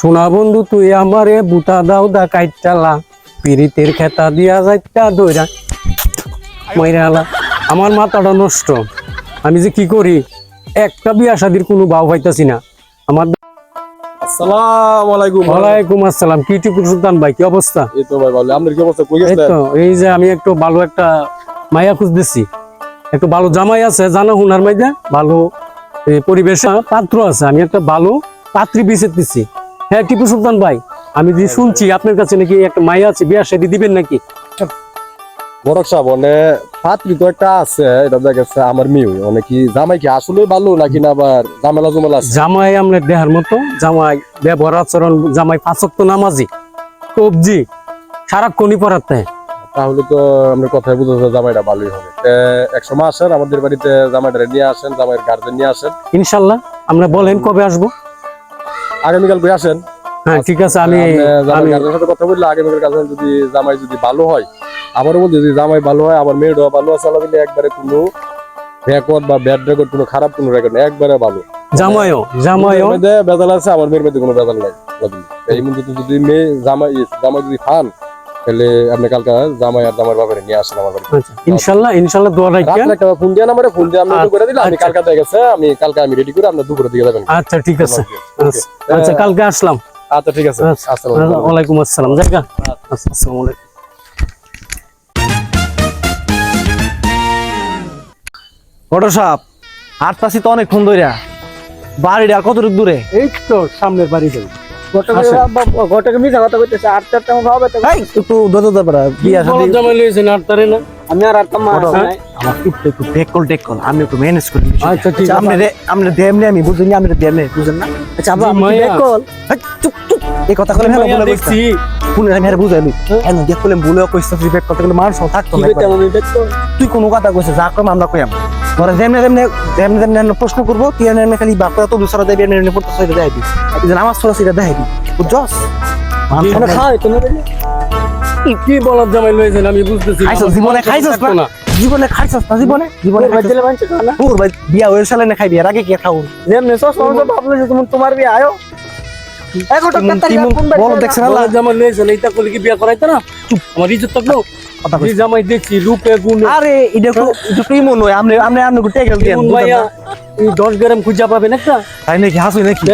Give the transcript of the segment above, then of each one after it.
সোনা বন্ধু তুই আমারে বুতা দাও দা কাইটালা পিরিতের খেতা দিয়া যাইতা দইরা। মইরা আলা আমার মাথাটা নষ্ট। আমি যে কি করি? একটা বিয়া শাদির কোনো ভাও পাইতাছি না। আমার আসসালামু আলাইকুম ওয়ালাইকুম আসসালাম। কি সুলতান ভাই কি অবস্থা? এই তো ভাই ভালো। আপনার কি অবস্থা? কই এই যে আমি একটু ভালো একটা মায়া খুঁজতেছি। একটু ভালো জামাই আছে জানা হুনার মাইদা ভালো পরিবেশ পাত্র আছে। আমি একটা ভালো পাত্রী বিচেতেছি হ্যাঁ টিপু সুলতান ভাই আমি যে শুনছি আপনার কাছে নাকি একটা মায়া আছে বিয়া শাদী দিবেন নাকি? সাহেব মানে পাত্রী তো একটা আছে এটা দেখেছে আমার মেয়ে মানে কি জামাই কি আসলে ভালো নাকি না আবার ঝামেলা জমেলা আছে? জামাই আমরা দেহার মতো জামাই ব্যবহার আচরণ জামাই পাঁচক তো নামাজি। কবজি সারাক্ষণই পড়াতে তাহলে তো আপনার কথাই বুঝেছে জামাইটা ভালোই হবে। এক সময় আসেন আমাদের বাড়িতে জামাইটা নিয়ে আসেন জামাইয়ের গার্জেন নিয়ে আসেন। ইনশাল্লাহ আমরা বলেন কবে আসব। আগামীকাল কই আসেন। হ্যাঁ ঠিক আছে আমি গার্জেনের সাথে কথা বললে আগামীকাল গার্জেন যদি জামাই যদি ভালো হয় আবারও বলছি যদি জামাই ভালো হয় আবার মেয়েটাও ভালো আছে আল্লাহ একবারে কোনো রেকর্ড বা ব্যাড রেকর্ড কোনো খারাপ কোনো রেকর্ড একবারে ভালো। জামাইও জামাইও। বেজাল আছে আমার মেয়ের মধ্যে কোনো বেজাল নাই। এই মধ্যে যদি মেয়ে জামাই জামাই যদি খান তাহলে আপনি কালকে জামাই আর জামাই বাবারে নিয়ে আসেন আমার বাড়িতে। আচ্ছা, ইনশাল্লাহ ইনশাল্লাহ দোয়া রাখবেন। একটা ফোন দিয়ে আমারে ফোন দিয়ে আপনি আচ্ছা, করে দিলে আমি আচ্ছা। কালকে দেখেছে আমি কালকে আমি রেডি করে দুপুরের দিকে যাবেন। আচ্ছা ঠিক আছে। আচ্ছা, আচ্ছা কালকে আসলাম। আচ্ছা ঠিক আছে। আচ্ছা, আসসালামু আলাইকুম। আসসালাম। জায়গা আচ্ছা। আসসালামু আলাইকুম। তো বাড়িটা কতটুকু দূরে? এই তো সামনের বাড়ি যাই। আমি আর আমি একটু ম্যানেজ করি দেমনে আমি বুঝিনি দেমনে বুঝেন না। আচ্ছা আবার আমি এই কথা কলে হেলা বলে দেখছি। আমি আর বুঝাইলি দেখ কলে বলে কইছ তুই ব্যাক কথা কলে মানুষ থাকতো না আমি তুই কোনো কথা কইছিস যা কম আমরা? কইয়াম ধরে যেমনে যেমনে যেমনে আমরা প্রশ্ন করব তুই এমনি খালি বাপরা তো দুসরা দেবি এমনি এমনি পড়তে সেটা দেখাইবি তুই যেন আমার সরা সেটা দেখাইবি বুঝছস? আমরা খাওয়াই তো না দিলে কি বলার জামাই লইছেন? আমি বুঝতেছি। জীবনে খাইছস না? জীবনে খাইছস না? জীবনে? জীবনে দিলে না? তোর ভাই বিয়া হয়ে সালে না খাইবি। এর আগে কে খাও যেমনে সস সস ভাবলো যে তুমি তোমার বিয়ে আয়ো। তিমুন- তিমুন বলো আল্লাহ বলার জামাই লইছেন এইটা করলে কি বিয়া করাইতে না? চুপ আমার ইজ্জত থাকল? কথা যে জামাই দেখছি রূপে গুণে। আরে এটা তো এটা তো ইমন নয় আমনে আমনে আমনে গুটে গেল দিন ইমন ভাইয়া এই দশ গ্রাম খুঁজা পাবেন একটা? তাই নাকি? হাসুই নাকি?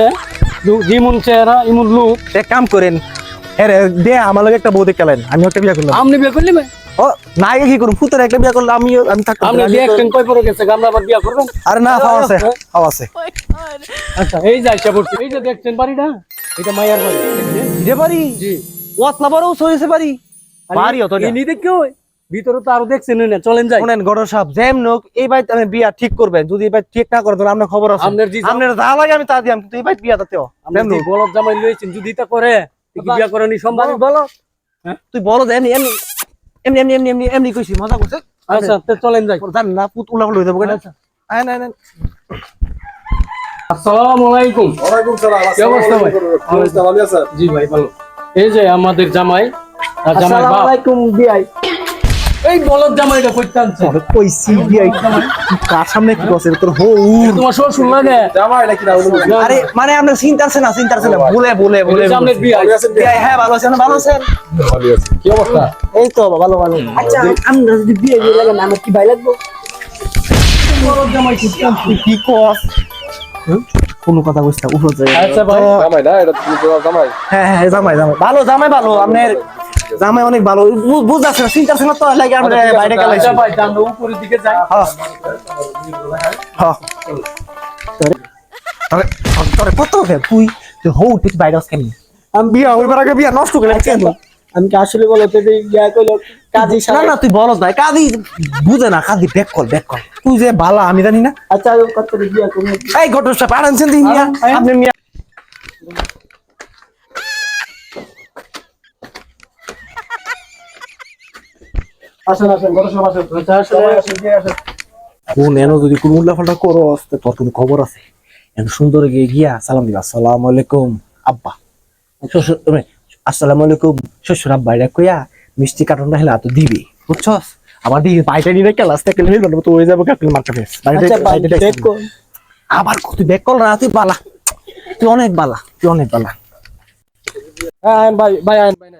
যেমন চেহারা এমন লোক। এক কাম করেন আরে দে আমার লগে একটা বউ দেখলেন আমি একটা বিয়া করলাম। আপনি বিয়া করলে ও না কি ফুতের একটা বিয়া করলে আমি আমি থাকতাম। আপনি বিয়ে একদিন কয় পরে গেছে? আমরা আবার বিয়া করবেন? আরে না খাওয়া আছে খাওয়া আছে। আচ্ছা এই যে এই যে দেখছেন বাড়িটা? এটা মায়ার বাড়ি। জি। ওয়াতলা বাড়ি অত ইনি দেখে ভিতরে তো আরও দেখছেন না চলেন যাই। শুনেন গড় সাহেব যেম নোক এই বাইতে আমি বিয়া ঠিক করবেন। যদি এই বাইত ঠিক না করে তাহলে আপনার খবর আছে। আপনার জি আপনার যা লাগে আমি তা দিয়াম কিন্তু এই বাইত বিয়া আপনি যে বলদ জামাই লইছেন যদি তা করে কি বিয়া করানি সম্ভব? বলো। তুই বলো যে এমনি এমনি এমনি এমনি এমনি এমনি কইছি মজা করছে। আচ্ছা তো চলেন যাই। জান না পুত উলা লই দেবো আচ্ছা। আয় না না আসসালামু আলাইকুম। ওয়ালাইকুম সালাম কি অবস্থা ভাই? ভালো আছেন জি ভাই ভালো। এই যে আমাদের জামাই আসসালামু আলাইকুম বিআই। এই বলদ জামাইটা কইছি কার সামনে কি করছে? তোর হৌ। তোমার লাগে। জামাই নাকি না বলুন আরে মানে আমরা চিন্তা আছে না চিন্তা আছে না। বলে বলে বলে ভালো আছেন বিয়া হ্যাঁ ভালো আছেন ভালো আছেন। ভালো কি অবস্থা? এই তো ভালো ভালো। আচ্ছা আমরা যদি বিয়ে দিয়ে লাগে আমার কি ভাই লাগবো? বলদ জামাই কি কস? কোনো কথা কইছ না যায় আচ্ছা ভাই। জামাই না এটা জামাই। হ্যাঁ হ্যাঁ জামাই জামাই। ভালো জামাই ভালো। আপনার জামাই অনেক ভালো। বুঝাচ্ছে না চিন্তা আছে না তো লাগে আমরা বাইরে গেলাইছি আচ্ছা ভাই আমরা উপরের দিকে যাই। হ্যাঁ। হ্যাঁ। তোরে কত তুই তুই হৌ তুই বাইরে কেমনি আমি বিয়া হইবার আগে বিয়া নষ্ট করে কেন আমি। কি আসলে বলো তো কইলো কাজী না সাহেব না তুই বলস না কাদি বুঝে না কাদি ব্যাক কল ব্যাক কল তুই যে বালা আমি জানি না। আচ্ছা কত বিয়া এই ঘটনা দিন আপনি আসেন আসেন কত সময় আসেন। আচ্ছা আসেন কে আসেন? কোন এনো যদি কোন উল্লাফাল্টা করো আসতে তোর কোনো খবর আছে? এন সুন্দর গিয়ে গিয়া সালাম দিবা। আসসালামু আলাইকুম আব্বা। শ্বশুর আসসালামু আলাইকুম শ্বশুর আব্বা এটা কইয়া মিষ্টি কার্টনটা হেলা তো দিবি। বুঝছস? আবার দিবি পাইটা নিয়ে থেকে নিয়ে যাব তো হয়ে যাব ক্যাপ্টেন মার্কা ফেস। আচ্ছা কর আবার কত ব্যাক কল না তুই বালা তুই অনেক বালা তুই অনেক বালা। হ্যাঁ ভাই ভাই আইন ভাই